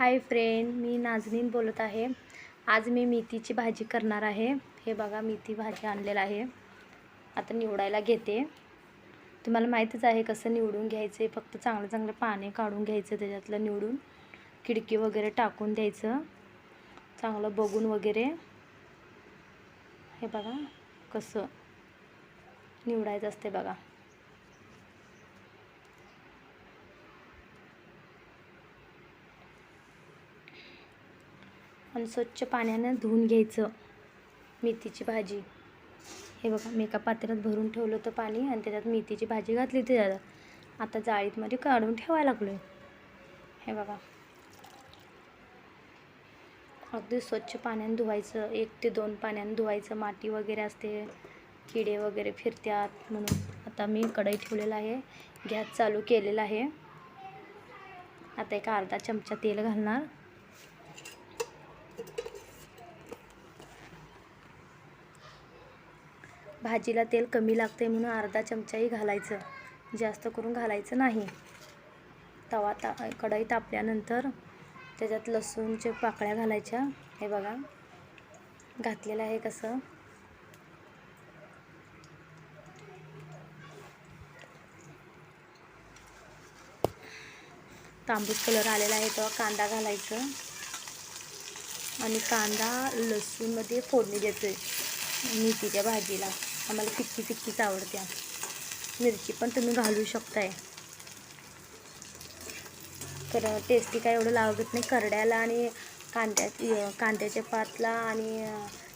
Hi friend मी नाजनीन बोलत आहे. आज मी मेथीची भाजी करणार आहे. हे बघा मेथी भाजी आणलेलं आहे. आता निवडायला घेते. तुम्हाला माहीतच आहे कसं निवडून घ्यायचं फक्त चांगलं चांगलं पाणी काढून घ्यायचं त्याच्यातलं निवडून खिडकी वगैरे टाकून द्यायचं. चांगलं बघून वगैरे. हे बघा कसं निवडायचं असते बघा. आणि स्वच्छ पाण्यानं धुवून घ्यायचं. मेथीची भाजी. हे बघा मी एका पात्र्यात भरून ठेवलं होतं पाणी आणि त्याच्यात मेथीची भाजी घातली त्याच्यात आता जाळीतमध्ये काढून ठेवायला लागलो हे बघा. अगदी स्वच्छ पाण्याने धुवायचं. एक ते दोन पाण्याने धुवायचं. माती वगैरे असते किडे वगैरे फिरतात म्हणून. आता मी कढई ठेवलेला आहे. गॅस चालू केलेला आहे. आता एक अर्धा चमचा तेल घालणार. भाजीला तेल कमी लागते म्हणून अर्धा चमचाही घालायचं. जास्त करून घालायचं नाही. तवा ता कढई तापल्यानंतर त्याच्यात लसूणच्या पाकळ्या घालायच्या. हे बघा. घातलेलं आहे कसं. तांबूस कलर आलेला आहे तेव्हा कांदा घालायचं. आणि कांदा लसूणमध्ये फोडणी द्यायचं मेथीच्या भाजीला. आम्हाला फिक्की फिक्कीच आवडते. मिरची पण तुम्ही घालू शकताय. तर टेस्टी काय एवढं लागत नाही. करड्याला आणि कांद्या कांद्याच्या पातला आणि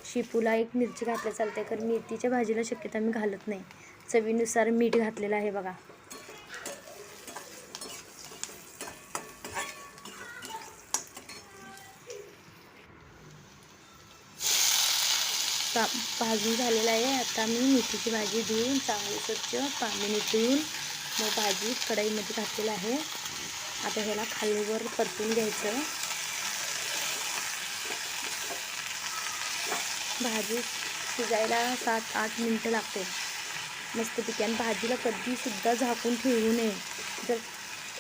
शिपूला एक मिरची घातल्या चालते कारण मेथीच्या भाजीला शक्यता मी घालत नाही. चवीनुसार मीठ घातलेलं आहे बघा. पा भाजून झालेला आहे. आता मी मेथीची भाजी धुवून चांगली स्वच्छ पाणी धुवून मग भाजी कढईमध्ये घातलेलं आहे. आता ह्याला खालीवर परतून घ्यायचं. भाजी शिजायला सात आठ मिनटं लागते. मस्त आणि भाजीला कधीसुद्धा झाकून ठेवू नये. जर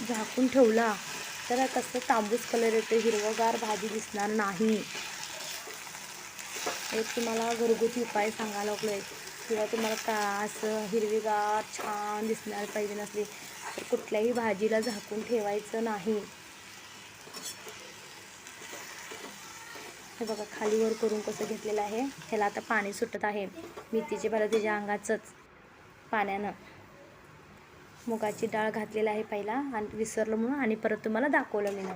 झाकून ठेवला तर कसं तांबूस कलर येतो हिरवगार भाजी दिसणार नाही. एक तुम्हाला घरगुती उपाय सांगायला लागलो आहे किंवा तुम्हाला का असं हिरवीगार छान दिसणार पाहिजे नसली तर कुठल्याही भाजीला झाकून ठेवायचं नाही. हे बघा खालीवर करून कसं घेतलेलं आहे. ह्याला आता पाणी सुटत आहे. मेथीचे बरं त्याच्या अंगाचंच पाण्यानं. मुगाची डाळ घातलेला आहे पहिला आणि विसरलं म्हणून आणि परत तुम्हाला दाखवलं मी ना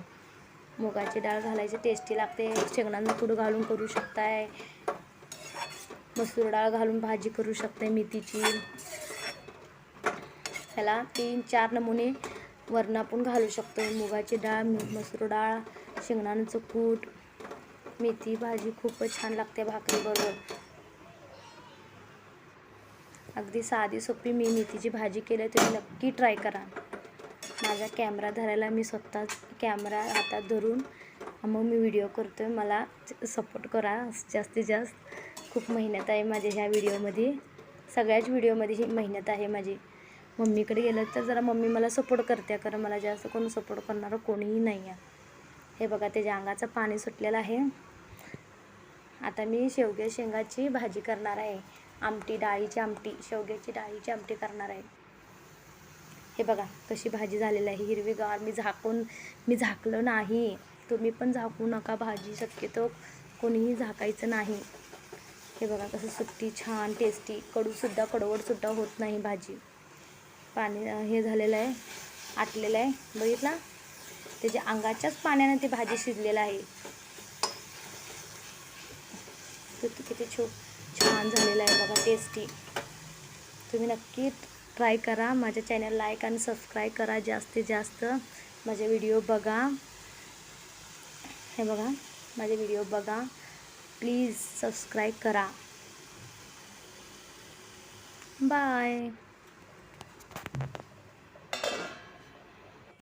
मुगाची डाळ घालायची टेस्टी लागते. शेंगदाणा कूड घालून करू शकताय. मसूर डाळ घालून भाजी करू शकते मेथीची. ह्याला तीन चार नमुने वरण आपण घालू शकतो मुगाची डाळ मसूर डाळ शेंगदाण्याचं कूट मेथी भाजी खूपच छान लागते भाकरीबरोबर अगदी साधी सोपी मी मेथीची भाजी केली तुम्ही नक्की ट्राय करा. माझा कॅमेरा धरायला मी स्वतः कॅमेरा हातात धरून मग मी व्हिडिओ करतो आहे मला सपोर्ट करा जास्तीत जास्त. खूप मेहनत आहे माझ्या ह्या व्हिडिओमध्ये सगळ्याच व्हिडिओमध्ये ही मेहनत आहे माझी. मम्मीकडे गेलं तर जरा मम्मी मला सपोर्ट करते कारण मला जास्त कोण सपोर्ट करणारं कोणीही नाही आहे हे बघा त्याच्या अंगाचं पाणी सुटलेलं आहे. आता मी शेवग्या शेंगाची भाजी करणार आहे. आमटी डाळीची आमटी शेवग्याची डाळीची आमटी करणार आहे. हे बघा कशी भाजी झालेली आहे हिरवीगार. मी झाकून मी झाकलं नाही. तुम्ही पण झाकू नका भाजी शक्यतो कोणीही झाकायचं नाही. हे बघा कसं सुट्टी छान टेस्टी कडूसुद्धा कडवडसुद्धा होत नाही भाजी. पाणी हे झालेलं आहे आटलेलं आहे. बघितला? त्याच्या अंगाच्याच पाण्याने ती भाजी शिजलेलं आहे. किती छो छान झालेलं आहे बघा टेस्टी तुम्ही नक्की ट्राय करा. माझ्या चॅनल लाईक आणि सबस्क्राईब करा. जास्तीत जास्त माझे व्हिडिओ बघा. हे बघा. माझे व्हिडिओ बघा. प्लीज सबस्क्राईब करा. बाय